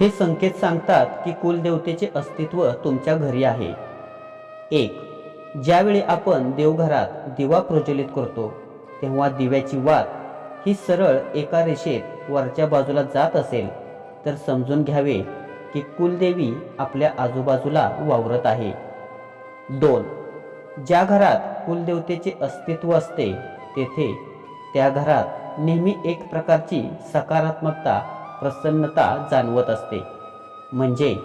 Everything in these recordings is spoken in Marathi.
हे संकेत सांगतात की कुलदेवतेचे अस्तित्व तुमच्या घरी आहे. एक ज्यावेळी आपण देवघरात दिवा प्रज्वलित करतो तेव्हा दिव्याची वात ही सरळ एका रेषेत वरच्या बाजूला जात असेल तर समजून घ्यावे की कुलदेवी आपल्या आजूबाजूला वावरत आहे. दोन ज्या घरात कुलदेवतेचे अस्तित्व असते तेथे त्या घरात नेहमी एक प्रकारची सकारात्मकता प्रसन्नता जाणवत असते. म्हणजे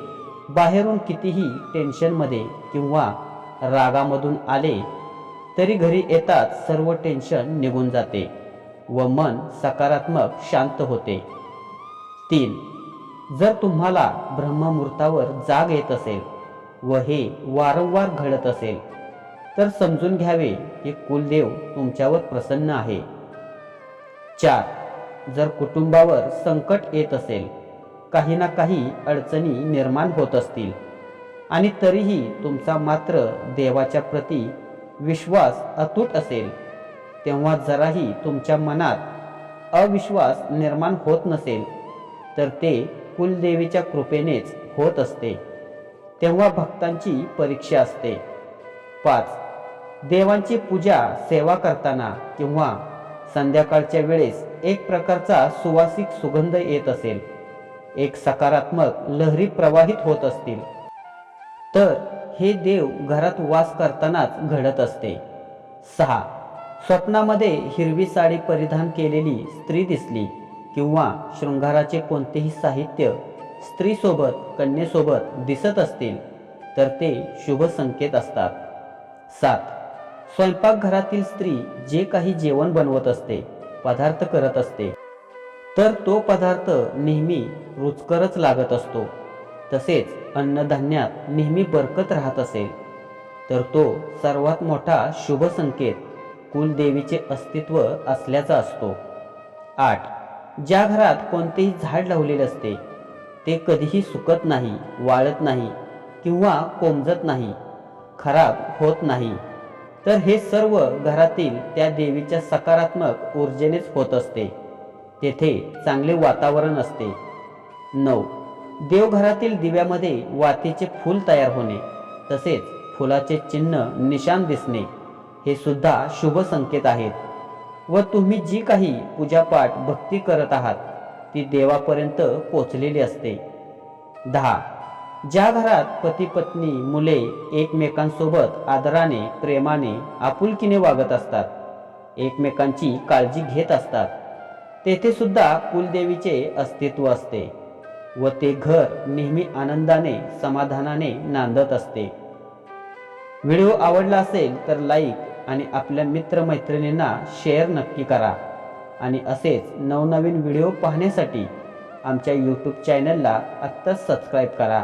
बाहेरून कितीही टेन्शनमध्ये किंवा रागामधून आले तरी घरी येताच सर्व टेन्शन निघून जाते व मन सकारात्मक शांत होते. तीन जर तुम्हाला ब्रह्ममुहूर्तावर जाग येत असेल व हे वारंवार घडत असेल तर समजून घ्यावे की कुलदेव तुमच्यावर प्रसन्न आहे. चार जर कुटुंबावर संकट येत असेल काही ना काही अडचणी निर्माण होत असतील. आणि तरीही तुमचा मात्र देवाच्या प्रती विश्वास अतूट असेल तेव्हा जराही तुमच्या मनात अविश्वास निर्माण होत नसेल तर ते कुलदेवीच्या कृपेनेच होत असते. तेव्हा भक्तांची परीक्षा असते. पाच. देवांची पूजा सेवा करताना किंवा संध्याकाळच्या वेळेस एक प्रकारचा सुवासिक सुगंध येत असेल. एक सकारात्मक लहरी प्रवाहित होत असतील. तर हे देव घरात वास करतानाच घडत असते. सहा. स्वप्नामध्ये हिरवी साडी परिधान केलेली स्त्री दिसली किंवा शृंगाराचे कोणतेही साहित्य स्त्रीसोबत कन्येसोबत दिसत असतील तर ते शुभ संकेत असतात. सात. स्वयंपाकघरातील स्त्री जे काही जेवण बनवत असते पदार्थ करत असते तर तो पदार्थ नेहमी रुचकरच लागत असतो. तसेच अन्नधान्यात नेहमी बरकत राहत असेल. तर तो सर्वात मोठा शुभ संकेत कुलदेवीचे अस्तित्व असल्याचा असतो. आठ. ज्या घरात कोणतेही झाड लावलेले असते ते कधीही सुकत नाही वाळत नाही किंवा कोमजत नाही खराब होत नाही. तर हे सर्व घरातील त्या देवीच्या सकारात्मक ऊर्जेनेच होत असते. तेथे चांगले वातावरण असते. नऊ. देवघरातील दिव्यामध्ये वातीचे फूल तयार होणे तसेच फुलाचे चिन्ह निशान दिसणे हे सुद्धा शुभ संकेत आहेत. व तुम्ही जी काही पूजापाठ भक्ती करत आहात ती देवापर्यंत पोचलेली असते. दहा. ज्या घरात पती पत्नी मुले एकमेकांसोबत आदराने प्रेमाने आपुलकीने वागत असतात एकमेकांची काळजी घेत असतात तेथे सुद्धा कुलदेवीचे अस्तित्व असते व ते घर नेहमी आनंदाने समाधानाने नांदत असते. व्हिडिओ आवडला असेल तर लाईक आणि आपल्या मित्रमैत्रिणींना शेअर नक्की करा आणि असेच नवनवीन व्हिडिओ पाहण्यासाठी आमच्या यूट्यूब चॅनलला आत्ताच सबस्क्राईब करा.